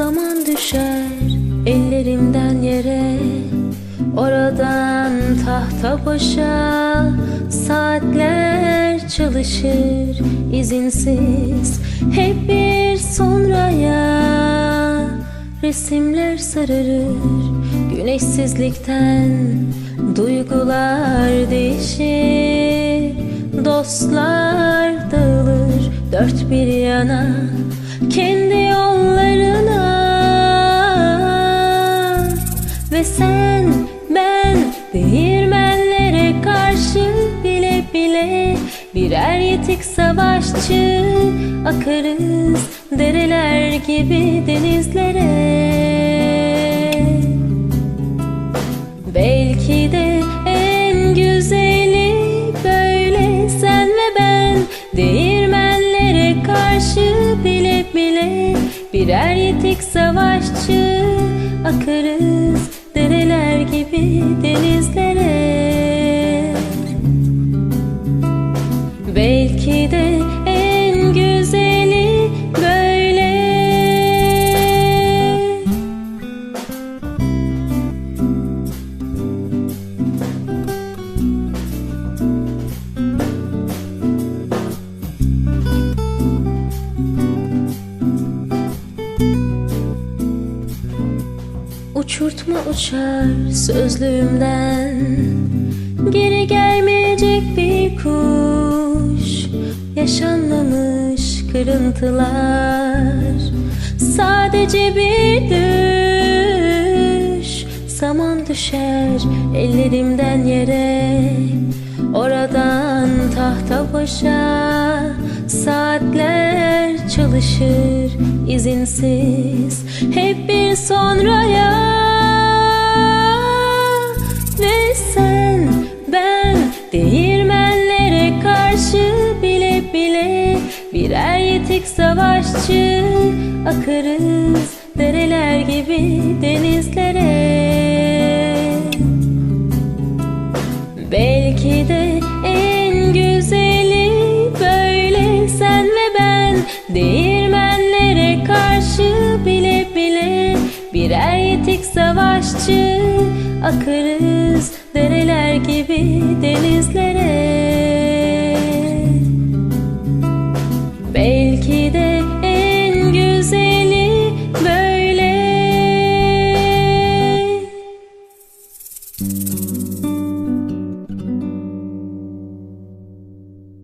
Zaman düşer ellerimden yere. Oradan tahta başa Saatler çalışır izinsiz. Hep bir sonraya Resimler sararır. Güneşsizlikten Duygular değişir. Dostlar dağılır dört bir yana. Kendi yollarına Ve sen ben değirmenlere karşı bile bile Birer yetik savaşçı Akarız dereler gibi denizlere. Belki de en güzeli böyle sen ve ben Değirmenlere karşı bile bile Birer yetik savaşçı Akarız Belki de en güzeli böyle. Uçurtma uçar sözlüğümden. Geri gelmeyecek bir kuş Yaşanmamış kırıntılar. Sadece bir düş. Zaman düşer ellerimden yere. Oradan tahta başa Saatler çalışır izinsiz. Hep bir sonraya savaşçı Akarız dereler gibi denizlere. Belki de en güzeli böyle sen ve ben Değirmenlere karşı bile bile Birer yetik savaşçı Akarız dereler gibi denizlere